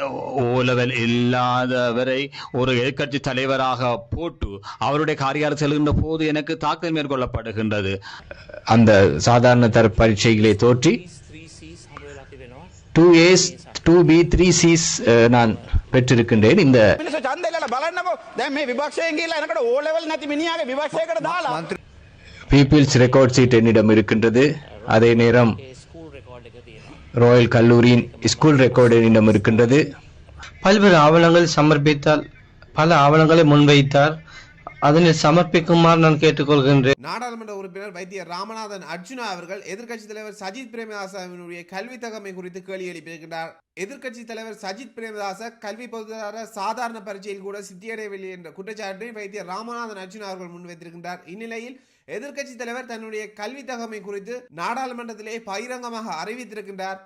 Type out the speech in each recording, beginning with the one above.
O level இல்லாதவரை ஒரு எதிர்கட்சி தலைவராக போட்டு அவருடைய காரியால் செல்கின்ற போது எனக்கு தாக்குதல் மேற்கொள்ளப்படுகின்றது. அந்த சாதாரண தர பரீட்சைகளை தோற்றி two A's two B three C's நான் பெற்றிருக்கின்றேன். இந்த பீப்பிள்ஸ் ரெக்கார்ட் சீட் என்னிடம் இருக்கின்றது. அதே நேரம் ராயல் கல்லூரியின் ஸ்கூல் ரெக்கார்டு என்னிடம் இருக்கின்றது. பல்வேறு ஆவணங்கள் சமர்ப்பித்தால் பல ஆவணங்களை முன்வைத்தார். அதனை சமர்ப்பிக்குமாறு நான் கேட்டுக்கொள்கின்றேன். நாடாளுமன்ற உறுப்பினர் வைத்தியர் ராமநாதன் அர்ஜுனா அவர்கள் எதிர்க்கட்சி தலைவர் சஜித் பிரேமதாசவினுடைய கல்வி தகமை குறித்து கேள்வி எழுப்பியிருக்கிறார் எதிர்க்கட்சி தலைவர் சஜித் பிரேமதாச கல்வி பொதுத்தர சாதாரண பரீட்சையில் கூட சித்தியடையவில்லை என்ற குற்றச்சாட்டை வைத்தியர் ராமநாதன் அர்ஜுனா அவர்கள் முன்வைத்திருக்கின்றார். இந்நிலையில் எதிர்க்கட்சி தலைவர் தன்னுடைய கல்வி தகமை குறித்து நாடாளுமன்றத்திலே பகிரங்கமாக அறிவித்திருக்கின்றார்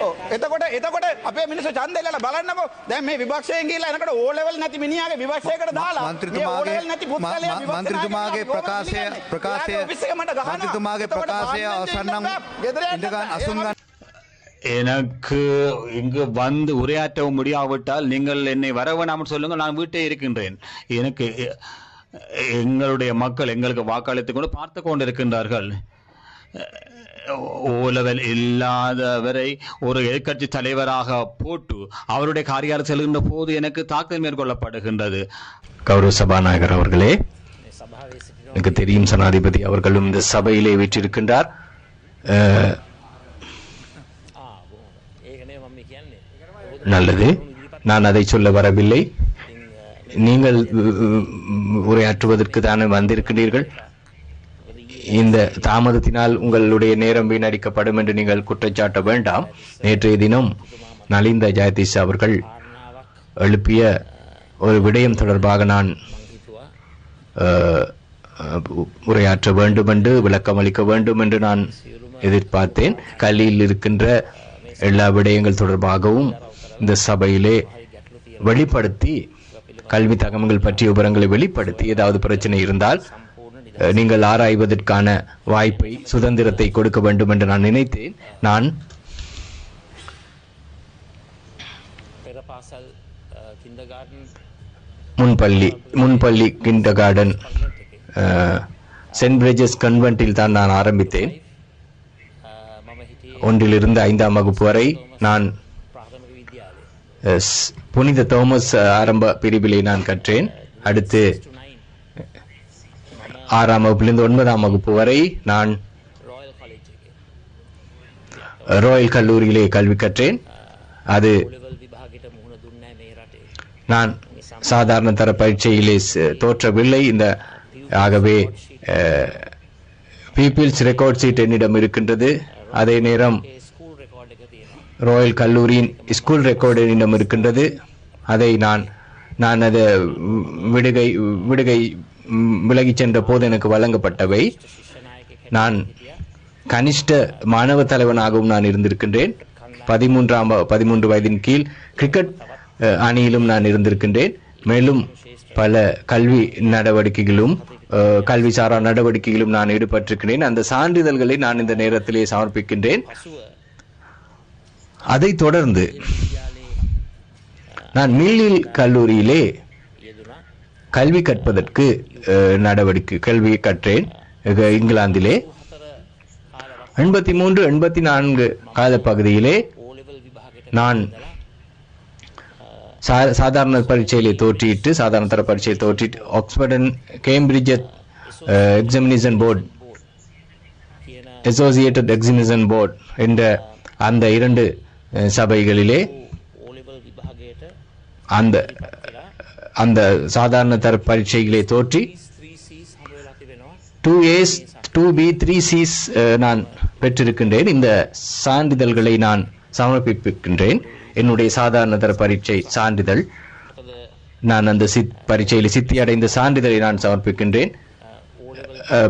ඔව්. එතකොට එතකොට අපේ මිනිස්සු ඡන්දෙ ඉල්ලලා බලන්නකෝ දැන් මේ විපක්ෂයෙන් ගිහිල්ලා එනකොට ඕ ලෙවල් නැති මිනිහාගේ විපක්ෂයකට දාලා මේ ඕ ලෙවල් නැති පුද්ගලයා මන්ත්‍රීතුමාගේ විපක්ෂ මන්ත්‍රීතුමාගේ නායකයා ප්‍රකාශය ගෝමති ප්‍රකාශය කියන්නේ. ඔෆිස් එක මට ගහනවා. මන්ත්‍රීතුමාගේ එතකොට ප්‍රකාශය පාර්ලිමේන්තුවේ අවසන් නම් ඉන්න ගෙදර යන්න ඉඳගන්න බෑ. අසුන් ගන්න எனக்கு இங்கு வந்து உரையாற்றவும் முடியாவிட்டால் நீங்கள் என்னை வர வேணாம்னு சொல்லுங்கள் நான் வீட்டே இருக்கின்றேன் எனக்கு எ- எங்களுடைய மக்கள் எங்களுக்கு வாக்களித்துக் கொண்டு பார்த்து கொண்டிருக்கின்றார்கள். ஓலவல் இல்லாதவரை ஒரு எதிர்க்கட்சி தலைவராக போட்டு அவருடைய காரியாலயம் செல்கின்ற போது எனக்கு தாக்கல் மேற்கொள்ளப்படுகின்றது. கௌரவ சபாநாயகர் அவர்களே எனக்கு தெரியும் சனாதிபதி அவர்களும் இந்த சபையிலே வீற்றிருக்கின்றார். நல்லது. நான் அதை சொல்ல வரவில்லை. நீங்கள் உரையாற்றுவதற்கு தானே வந்திருக்கிறீர்கள்? இந்த தாமதத்தினால் உங்களுடைய நேரம் வீணடிக்கப்படும் என்று நீங்கள் குற்றச்சாட்ட வேண்டாம். நேற்றைய தினம் நலிந்த ஜெயதீஷ் அவர்கள் எழுப்பிய ஒரு விடயம் தொடர்பாக நான் உரையாற்ற வேண்டும் என்று விளக்கம் அளிக்க வேண்டும் என்று நான் எதிர்பார்த்தேன். கல்வியில் இருக்கின்ற எல்லா விடயங்கள் தொடர்பாகவும் இந்த சபையிலே வெளிப்படுத்தி கல்வி தகவல்கள் பற்றிய விவரங்களை வெளிப்படுத்தி ஏதாவது பிரச்சனை இருந்தால் நீங்கள் ஆராய்வதற்கான வாய்ப்பை சுதந்திரத்தை கொடுக்க வேண்டும் என்று நான் நினைத்தேன். நான் முன்பள்ளி முன்பள்ளி கிண்டர் கார்டன் சென்ட் பிரிட்ஜஸ் கன்வென்ட்டில் தான் நான் ஆரம்பித்தேன். ஒன்றிலிருந்து ஐந்தாம் வகுப்பு வரை நான் புனித தோமஸ் ஆரம்ப பிரிவிலே நான் கற்றேன். அடுத்து ஆறாம் வகுப்பிலிருந்து ஒன்பதாம் வகுப்பு வரை நான் ராயல் கல்லூரியிலே கல்வி கற்றேன். அது நான் சாதாரண தர பரீட்சையிலே தோற்றவில்லை. இந்த ஆகவே பீப்பிள்ஸ் ரெக்கார்ட் சீட் என்னிடம் இருக்கின்றது. அதே நேரம் ராயல் கல்லூரியின் ஸ்கூல் ரெக்கார்டு என்னிடம் இருக்கின்றது. அதை நான் நான் அதை விடுகை விடுகை விலகி விலகிச் சென்ற போது எனக்கு வழங்கப்பட்டவை. நான் கனிஷ்ட மாணவ தலைவனாகவும் நான் இருந்திருக்கின்றேன். பதிமூன்றாம் பதிமூன்று வயதின் கீழ் கிரிக்கெட் அணியிலும் நான் இருந்திருக்கின்றேன். மேலும் பல கல்வி நடவடிக்கைகளும் கல்வி சாரா நடவடிக்கைகளும் நான் ஈடுபட்டிருக்கிறேன் அந்த சான்றிதழ்களை நான் இந்த நேரத்திலே சமர்ப்பிக்கின்றேன். அதைத் தொடர்ந்து நான் மில்லில் கல்லூரியிலே கல்வி கற்பதற்கு நடவடிக்கை கல்வி கற்றேன் இங்கிலாந்திலே. எண்பத்தி மூன்று எண்பத்தி நான்கு காலப்பகுதியிலே நான் சா- சாதாரண பரீட்சையிலே தோற்றிட்டு சாதாரண தர பரீட்சையை தோற்றிட்டு Oxford and Cambridge examination board associated examination board என்ற அந்த இரண்டு சபைகளிலே அந்த அந்த சாதாரண தர பரீட்சைகளை தோற்றி two A's two B three C's நான் பெற்றிருக்கின்றேன். இந்த சான்றிதழ்களை நான் சமர்ப்பிக்கின்றேன் என்னுடைய சாதாரண தர பரீட்சை சான்றிதழ். நான் அந்த சித் பரீட்சையில் சித்தி அடைந்த சான்றிதழை நான் சமர்ப்பிக்கின்றேன்.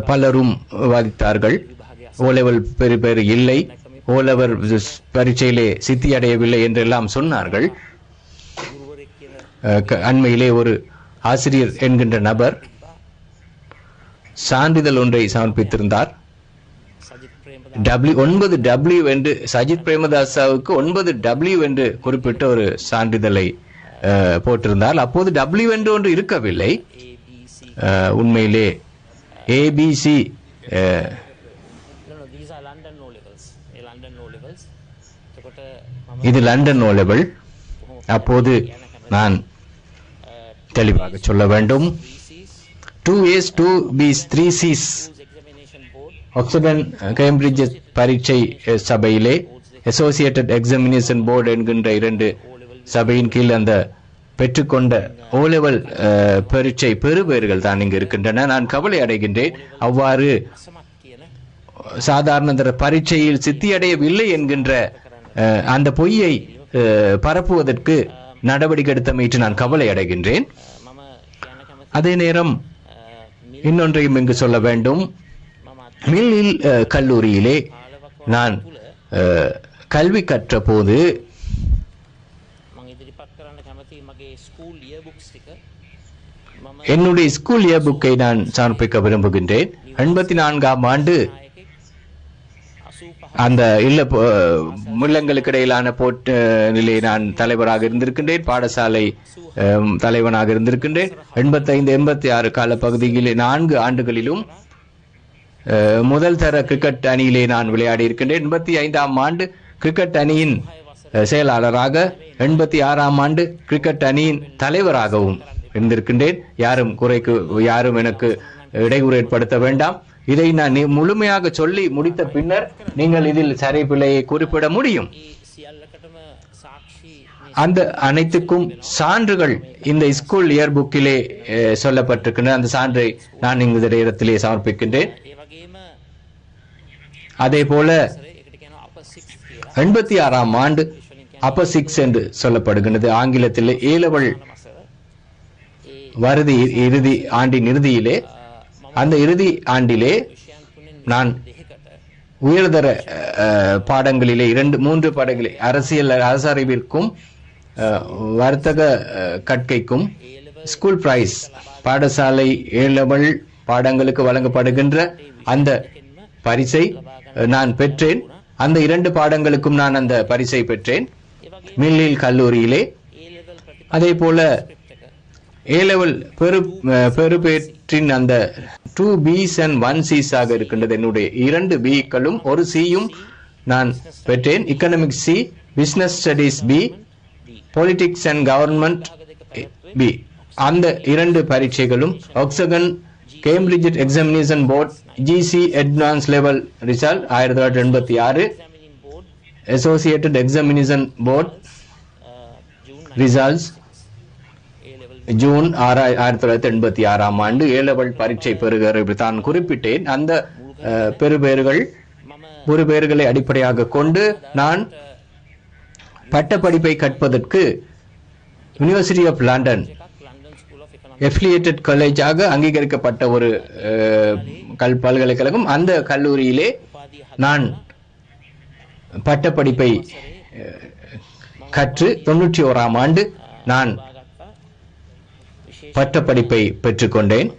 பலரும் வாதித்தார்கள். ஓ பெரு பேர் இல்லை. ஓலவர் பரீட்சையிலே சித்தி அடையவில்லை என்றெல்லாம் சொன்னார்கள். அண்மையிலே ஒரு ஆசிரியர் என்கின்ற நபர் சான்றிதழ் ஒன்றை சமர்ப்பித்திருந்தார். டபிள்யூ ஒன்பது டபிள்யூ என்று சஜித் பிரேமதாசாவுக்கு ஒன்பது டபிள்யூ என்று குறிப்பிட்ட ஒரு சான்றிதழை அஹ், போட்டிருந்தால் அப்போது டபிள்யூ என்று ஒன்று இருக்கவில்லை. உண்மையிலே ஏபிசி இது லண்டன் ஓலெவல் அப்போது நான் தெளிவாக சொல்ல வேண்டும். Two A's two B's three C's Oxford and Cambridge பரீட்சை சபையிலே அசோசியேட்டட் எக்ஸாமினேஷன் போர்டு என்கின்ற இரண்டு சபையின் கீழ் அந்த பெற்றுக்கொண்ட ஓ லெவல் பரீட்சை பெறுபேறுகள் தான் இங்கு இருக்கின்றன. நான் கவலை அடைகின்றேன். அவ்வாறு சாதாரண பரீட்சையில் சித்தியடையவில்லை என்கின்ற அந்த பொய்யை பரப்புவதற்கு நடவடிக்கை எடுத்தமையிட்டு நான் கவலை அடைகின்றேன். அதே நேரம் இன்னொன்றையும் இங்கு சொல்ல வேண்டும். மில்லில் கல்லூரியிலே நான் கல்வி கற்ற போது என்னுடைய ஸ்கூல் இயர் புக்கை நான் சமர்ப்பிக்க விரும்புகின்றேன். எண்பத்தி நான்காம் ஆண்டு அந்த இல்ல முள்ளங்களுக்கு இடையிலான போட்டு நிலை நான் தலைவராக இருந்திருக்கின்றேன் பாடசாலை தலைவனாக இருந்திருக்கின்றேன். எண்பத்தைந்து எண்பத்தி ஆறு கால பகுதியிலே நான்கு ஆண்டுகளிலும் முதல் தர கிரிக்கெட் அணியிலே நான் விளையாடி இருக்கின்றேன். எண்பத்தி ஐந்தாம் ஆண்டு கிரிக்கெட் அணியின் செயலாளராக எண்பத்தி ஆறாம் ஆண்டு கிரிக்கெட் அணியின் தலைவராகவும் இருந்திருக்கின்றேன். யாரும் குறைக்கு யாரும் எனக்கு இடையூறு ஏற்படுத்த வேண்டாம். இதை நான் முழுமையாக சொல்லி முடித்த பின்னர் நீங்கள் இதில் சரி குறிப்பிட முடியும். அந்த அனைத்துக்கும் சான்றுகள் இந்த ஸ்கூல் இயர் புக்கிலே சொல்லப்பட்டிருக்கின்றன. அந்த சான்றை நான் இந்த இடத்திலே சமர்ப்பிக்கின்றேன். அதே போல எண்பத்தி ஆறாம் ஆண்டு அப்ப சிக்ஸ் என்று சொல்லப்படுகின்றது. ஆங்கிலத்தில் ஏலவள் வருதி இறுதி ஆண்டின் இறுதியிலே அந்த இறுதி ஆண்டிலே நான் உயர்தர பாடங்களிலே இரண்டு மூன்று பாடங்களில் அரசியல் அரசறிவிற்கும் வர்த்தக கற்கைக்கும் ஸ்கூல் பிரைஸ் பாடசாலை ஏலவல் பாடங்களுக்கு வழங்கப்படுகின்ற அந்த பரிசை நான் பெற்றேன். அந்த இரண்டு பாடங்களுக்கும் நான் அந்த பரிசை பெற்றேன். மில்லில் கல்லூரியிலே. அதே போல ஏ லெவல் பெரு பெறுபேற்றின் அந்த டூ பிஸ் அண்ட் ஒன் சிஸ் ஆக இருக்கின்றது. என்னுடைய இரண்டு பிக்களும் ஒரு சியும் நான் பெற்றேன். Economic C business studies B politics and government B அந்த இரண்டு பரீட்சைகளும் ஆக்சகன் Cambridge examination board GC advance level result ஆயிரத்தி தொள்ளாயிரத்தி எண்பத்தி ஆறு. Associated examination board results June ஆறா தொள்ளாயிரத்தி எண்பத்தி ஆறாம் ஆண்டு ஏலவல் பரீட்சை பெறுகிற தான் குறிப்பிட்டேன். அந்த பெறுபேறுகள் பெறுபேறுகளை அடிப்படையாக கொண்டு நான் பட்டப்படிப்பை கற்பதற்கு யூனிவர்சிட்டி ஆஃப் லண்டன் எஃபிலியேட்டட் காலேஜாக அங்கீகரிக்கப்பட்ட ஒரு கல் பல்கலைக்கழகம். அந்த கல்லூரியிலே நான் பட்டப்படிப்பை கற்று தொன்னூற்றி ஓராம் ஆண்டு நான் பட்டப்படிப்பை பெற்றுக்கொண்டேன்.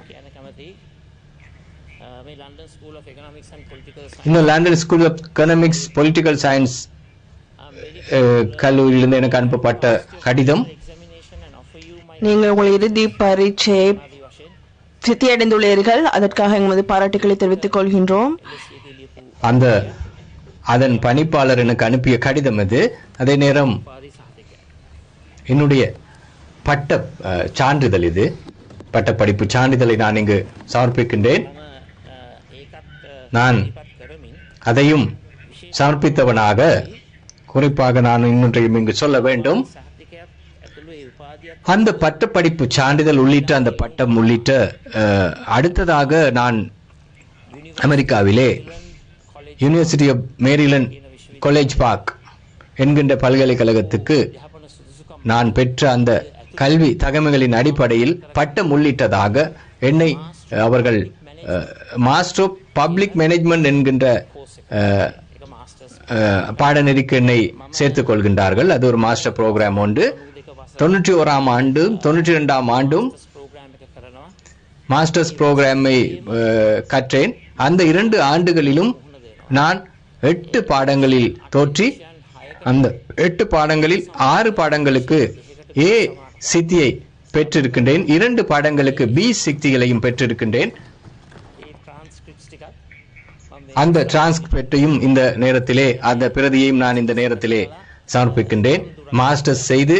இன்னும் London school of economics political science கல்லூரியிலிருந்து எனக்கு அனுப்பப்பட்ட கடிதம். நீங்கள் உங்கள் இறுதி பரீட்சையை சித்தி அடைந்துள்ளீர்கள் அதற்காக எங்களது பாராட்டுகளை தெரிவித்துக் கொள்கின்றோம். அந்த அதன் பணிப்பாளர் எனக்கு அனுப்பிய கடிதம் இது அதே நேரம் என்னுடைய பட்ட சான்றிதழ் இது. பட்ட படிப்பு சான்றிதழை நான் இங்கு சமர்ப்பிக்கின்றேன். நான் அதையும் சமர்ப்பித்தவனாக குறிப்பாக நான் இன்னொன்றையும் இங்கு சொல்ல வேண்டும். அந்த பட்ட பட்டப்படிப்பு சான்றிதழ் உள்ளிட்ட அந்த பட்டம் உள்ளிட்ட அடுத்ததாக நான் அமெரிக்காவிலே university of Maryland College Park என்கின்ற பல்கலைக்கழகத்துக்கு நான் பெற்ற அந்த கல்வி தகமைகளின் அடிப்படையில் பட்டம் உள்ளிட்டதாக என்னை அவர்கள் மாஸ்டர் ஆஃப் பப்ளிக் மேனேஜ்மெண்ட் என்கின்ற பாடநெறிக்கு என்னை சேர்த்துக் கொள்கின்றார்கள். அது ஒரு மாஸ்டர் ப்ரோக்ராம் ஒன்று. தொண்ணூற்றி ஓராம் ஆண்டும் தொண்ணூற்றி ரெண்டாம் ஆண்டும் மாஸ்டர்ஸ் ப்ரோக்ராமை கற்றேன். அந்த இரண்டு ஆண்டுகளிலும் நான் எட்டு பாடங்களில் தோற்றி அந்த எட்டு பாடங்களில் ஆறு பாடங்களுக்கு ஏ சித்தியை பெற்றிருக்கின்றேன். இரண்டு பாடங்களுக்கு பி சித்திகளையும் பெற்றிருக்கின்றேன். அந்த டிரான்ஸ்கிரிப்டையும் இந்த நேரத்திலே அந்த பிரதியையும் நான் இந்த நேரத்திலே சமர்ப்பிக்கின்றேன். மாஸ்டர்ஸ் செய்து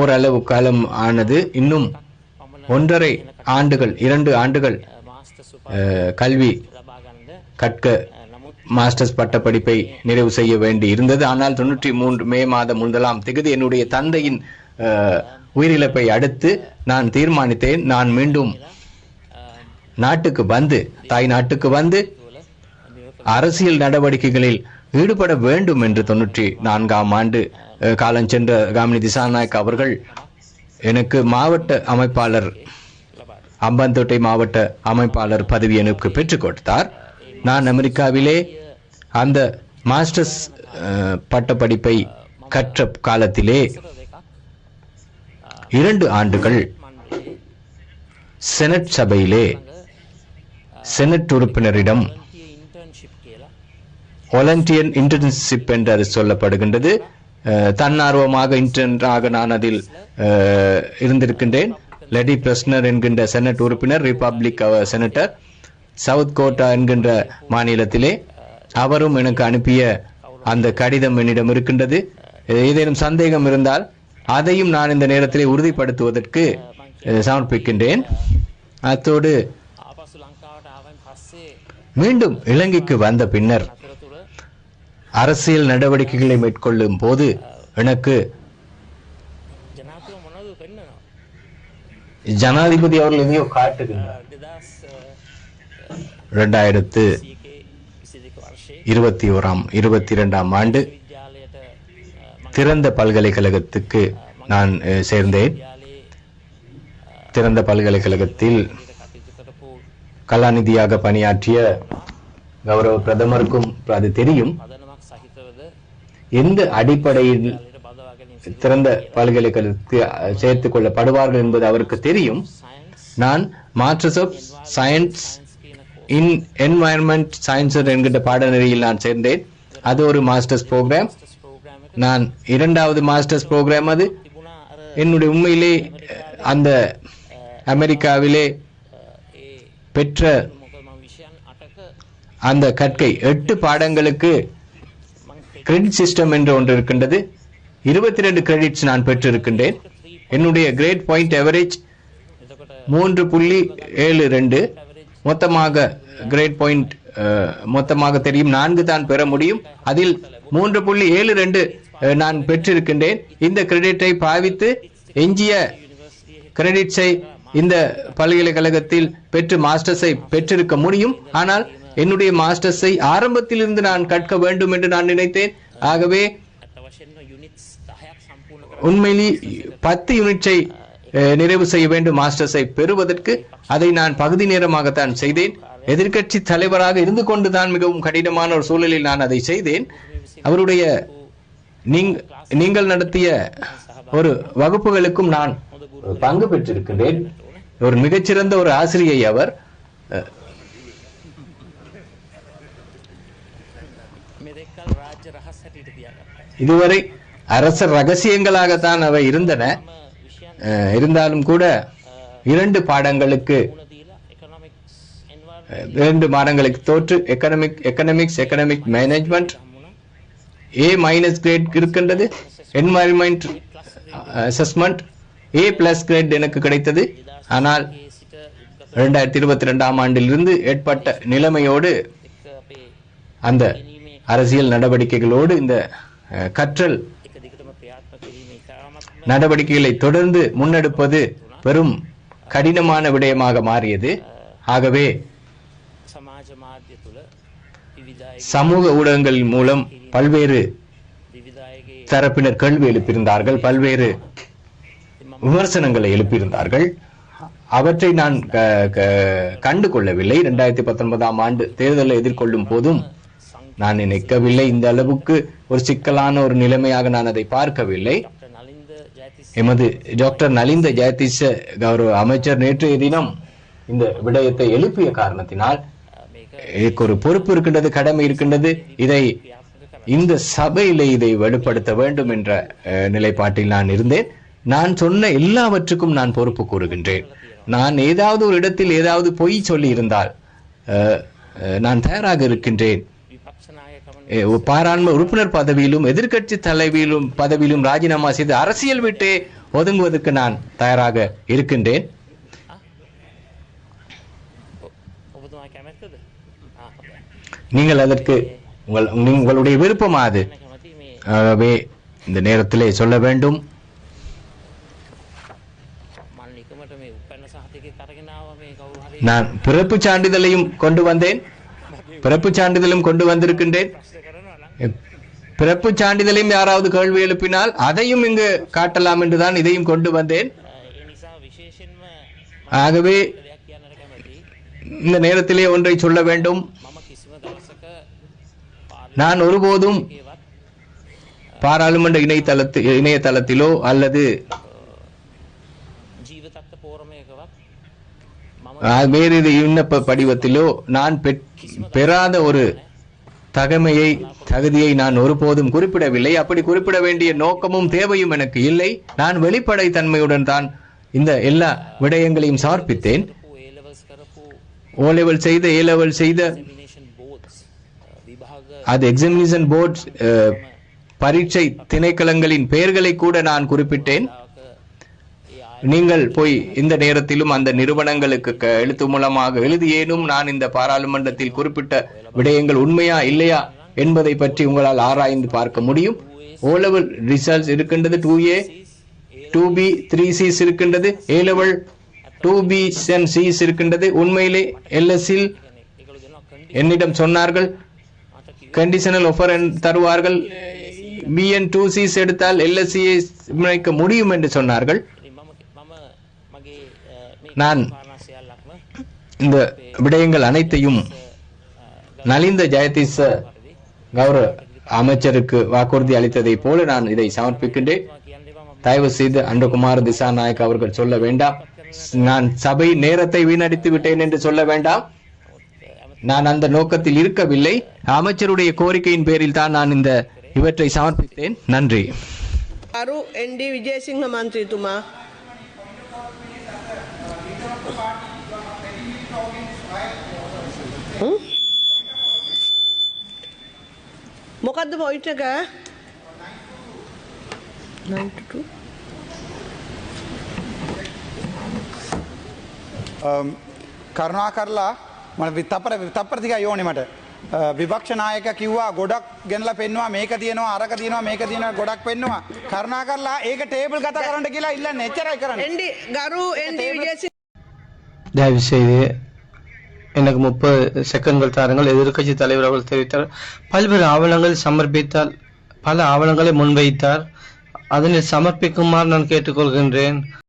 ஓரளவு காலம் ஆனது. இன்னும் ஒன்றரை ஆண்டுகள் இரண்டு ஆண்டுகள் கல்வி கற்க மாஸ்டர்ஸ் பட்டப்படிப்பை நிறைவு செய்ய வேண்டி இருந்தது ஆனால் தொண்ணூற்றி மூன்று மே மாதம் முதலாம் திகதி என்னுடைய தந்தையின் உயிரிழப்பை அடுத்து நான் தீர்மானித்தேன். நான் மீண்டும் நாட்டுக்கு வந்து தாய் நாட்டுக்கு வந்து அரசியல் நடவடிக்கைகளில் ஈடுபட வேண்டும் என்று தொண்ணூற்றி நான்காம் ஆண்டு காலம் சென்ற காமினி திசாநாயக் அவர்கள் எனக்கு மாவட்ட அமைப்பாளர் அம்பந்தோட்டை மாவட்ட அமைப்பாளர் பதவி எனக்கு பெற்றுக் கொடுத்தார். நான் அமெரிக்காவிலே அந்த மாஸ்டர்ஸ் பட்ட பட்டப்படிப்பை கற்ற காலத்திலே இரண்டு ஆண்டுகள் செனட் சபையிலே செனட் உறுப்பினரிடம் வாலண்டியர் இன்டர்ன்ஷிப் என்று சொல்லப்படுகின்றது. தன்னார்வமாக இன்டர்னாக நான் அதில் இருந்திருக்கின்றேன். லெடி பிரஸ்னர் என்கின்ற செனட் உறுப்பினர் ரிபப்ளிக் செனட்டர் சவுத் கோட்டா என்கின்ற மாநிலத்திலே அவரும் எனக்கு அனுப்பிய அந்த கடிதம் என்னிடம் இருக்கின்றது. ஏதேனும் சந்தேகம் இருந்தால் அதையும் நான் இந்த நேரத்தில் உறுதிப்படுத்துவதற்கு சமர்ப்பிக்கின்றேன். அத்தோடு மீண்டும் இலங்கைக்கு வந்த பின்னர் அரசியல் நடவடிக்கைகளை மேற்கொள்ளும் போது எனக்கு ஜனாதிபதி அவர்கள் எதையோ காட்டுகின்றார் இருபத்தி ஓராம் இருபத்தி இரண்டாம் ஆண்டு திறந்த பல்கலைக்கழகத்துக்கு நான் சேர்ந்தேன். திறந்த பல்கலைக்கழகத்தில் கலாநிதியாக பணியாற்றிய கௌரவ பிரதமருக்கும் அது தெரியும். எந்த அடிப்படையில் திறந்த பல்கலைக்கழகத்துக்கு சேர்த்துக் கொள்ளப்படுவார்கள் என்பது அவருக்கு தெரியும். நான் masters of science in environment science என்கின்ற பாடநெறியில் நான் சேர்ந்தேன். அது ஒரு மாஸ்டர்ஸ் ப்ரோக்ராம் நான் இரண்டாவது மாஸ்டர்ஸ் ப்ரோக்ராம் அது. என்னுடைய உண்மையிலே அந்த அமெரிக்காவிலே பெற்ற அந்த கற்கை. எட்டு பாடங்களுக்கு கிரெடிட் சிஸ்டம் என்று ஒன்று இருக்கின்றது. இருபத்தி ரெண்டு கிரெடிட்ஸ் நான் பெற்றிருக்கின்றேன். என்னுடைய கிரேட் பாயிண்ட் எவரேஜ் மூன்று புள்ளி ஏழு ரெண்டு. மொத்தமாக கிரேட் பாயிண்ட் மொத்தமாக தெரியும். நான்கு தான் பெற முடியும். அதில் மூன்று புள்ளி ஏழு ரெண்டு நான் பெற்றிருக்கின்றேன். இந்த கிரெடிட்டை பாவித்து எஞ்சிய கிரெடிட்ஸை இந்த பல்கலைக்கழகத்தில் பெற்று மாஸ்டர்ஸை பெற்றிருக்க முடியும். ஆனால் என்னுடைய மாஸ்டர்ஸை ஆரம்பத்திலிருந்து நான் கற்க வேண்டும் என்று நான் நினைத்தேன். ஆகவே உண்மையிலே பத்து யூனிட்ஸை நிறைவு செய்ய வேண்டும் மாஸ்டர்ஸை பெறுவதற்கு. அதை நான் பகுதி நேரமாகத்தான் செய்தேன். எதிர்கட்சி தலைவராக இருந்து கொண்டுதான் மிகவும் கடினமான ஒரு சூழலில் நான் அதை செய்தேன். அவருடைய நீங்கள் நடத்திய ஒரு வகுப்புகளுக்கும் நான் பங்கு பெற்றிருக்கிறேன். ஒரு மிகச்சிறந்த ஒரு ஆசிரியை அவர். இதுவரை அரச ரகசியங்களாகத்தான் அவை இருந்தன. இருந்தாலும் கூட இரண்டு பாடங்களுக்கு இரண்டு மாடங்களுக்கு தோற்று economic economics economic management A minus grade இருக்கின்றது environment assessment A plus grade எனக்கு கிடைத்தது. ஆனால் ரெண்டாயிரத்தி இருபத்தி ரெண்டாம் ஆண்டிலிருந்து ஏற்பட்ட நிலைமையோடு அந்த அரசியல் நடவடிக்கைகளோடு இந்த uh, கற்றல் நடவடிக்கைகளை தொடர்ந்து முன்னெடுப்பது பெரும் கடினமான விடயமாக மாறியது. ஆகவே சமூக ஊடகங்கள் மூலம் பல்வேறு தரப்பினர் கேள்வி எழுப்பியிருந்தார்கள் பல்வேறு விமர்சனங்களை எழுப்பியிருந்தார்கள். அவற்றை நான் கண்டு கொள்ளவில்லை. இரண்டாயிரத்தி பத்தொன்பதாம் ஆண்டு தேர்தலை எதிர்கொள்ளும் போதும் நான் நினைக்கவில்லை. இந்த அளவுக்கு ஒரு சிக்கலான ஒரு நிலைமையாக நான் அதை பார்க்கவில்லை. எமது டாக்டர் நலிந்த ஜெயதிஷ கௌரவ அமைச்சர் நேற்றைய தினம் இந்த விடயத்தை எழுப்பிய காரணத்தினால் ஒரு பொறுப்பு இருக்கின்றது கடமை இருக்கின்றது. இதை இந்த சபையிலே இதை வெளிப்படுத்த வேண்டும் என்ற நிலைப்பாட்டில் நான் இருந்தேன். நான் சொன்ன எல்லாவற்றுக்கும் நான் பொறுப்பு கூறுகின்றேன். நான் ஏதாவது ஒரு இடத்தில் ஏதாவது பொய் சொல்லி இருந்தால் நான் தயாராக இருக்கின்றேன். பாராளுமன்ற உறுப்பினர் பதவியிலும் எதிர்கட்சி தலைவியிலும் பதவியிலும் ராஜினாமா செய்து அரசியல் விட்டு ஒதுங்குவதற்கு நான் தயாராக இருக்கின்றேன். நீங்கள் அதற்கு உங்கள் உங்களுடைய விருப்பம் அது. ஆகவே இந்த நேரத்திலே சொல்ல வேண்டும். நான் பிறப்பு சான்றிதழையும் கொண்டு வந்தேன். பிறப்பு சான்றிதழும் கொண்டு வந்திருக்கின்றேன். பிறப்பு சான்றிதழையும் யாராவது கேள்வி எழுப்பினால் அதையும் இங்கு காட்டலாம் என்றுதான் இதையும் கொண்டு வந்தேன். ஆகவே இந்த நேரத்திலே ஒன்றை சொல்ல வேண்டும். நான் ஒருபோதும் பாராளுமன்ற இணையதளத்து இணையதளத்திலோ அல்லது வேறு விண்ணப்ப படிவத்திலோ நான் பெறாத ஒரு தகமையை தகுதியை நான் ஒருபோதும் குறிப்பிடவில்லை. அப்படி குறிப்பிட வேண்டிய நோக்கமும் தேவையும் எனக்கு இல்லை. நான் வெளிப்படை தன்மையுடன் தான் இந்த எல்லா விடயங்களையும் சமர்ப்பித்தேன் ஓ லெவல் செய்த ஏ லெவல் செய்த அது எக்ஸாமினேஷன் போர்ட் பரீட்சை திணைக்களங்களின் பெயர்களை கூட நான் குறிப்பிட்டேன். நீங்கள் போய் இந்த நேரத்திலும் அந்த நிறுவனங்களுக்கு எழுத்து மூலமாக எழுதியேனும் நான் இந்த பாராளுமன்றத்தில் குறிப்பிட்ட விடயங்கள் உண்மையா இல்லையா என்பதை பற்றி உங்களால் ஆராய்ந்து பார்க்க முடியும். ஓ லெவல் ரிசல்ட்ஸ் இருக்கின்றது two A two B three Cs இருக்கின்றது. A two B seven Cs இருக்கின்றது. உண்மையிலே எல்எஸ்சில் என்னிடம் சொன்னார்கள். கண்டிஷனல் ஒஃபர் தருவார்கள். பிஎன் டூ சிஸ் எடுத்தால் எல்எஸ்சியை முனைக்க முடியும் என்று சொன்னார்கள். நான் இந்த விடயங்கள் அனைத்தையும் நலிந்த ஜெயதீச கௌரவ அமைச்சருக்கு வாக்குறுதி அளித்ததை போல நான் இதை சமர்ப்பிக்கின்றேன். தயவு செய்து அன்றகுமார் திசாநாயக் அவர்கள் சொல்ல வேண்டாம். நான் சபை நேரத்தை வீணடித்து விட்டேன் என்று சொல்ல வேண்டாம். நான் அந்த நோக்கத்தில் இருக்கவில்லை அமைச்சருடைய கோரிக்கையின் பேரில் தான் நான் இந்த இவற்றை சமர்ப்பித்தேன் நன்றி අරු එන්ඩි විජේසිංහ මන්ත්‍රීතුමා හ්ම්? මොකක්ද පොයිට් එක 92? කරුණා කරලා මට තපර තප්පරතික යෝනි මට අ, විපක්ෂ නායක කිව්වා ගොඩක් ගෙනල පෙන්වා මේක තියෙනවා අරක තියෙනවා මේක තියෙනවා ගොඩක් පෙන්නවා කරුණා කරලා ඒක ටේබල් කතා කරන්න කියලා ඉල්ලන්න එච්චරයි කරන්න එන්ඩි ගරු එන්ඩි විජේසිංහ தயவு செய்து எனக்கு முப்பது செகண்ட்கள் தாருங்கள் எதிர்க்கட்சி தலைவர் அவர்கள் தெரிவித்தார் பல்வேறு ஆவணங்கள் சமர்ப்பித்தால் பல ஆவணங்களை முன்வைத்தார் அதனை சமர்ப்பிக்குமாறு நான் கேட்டுக்கொள்கின்றேன்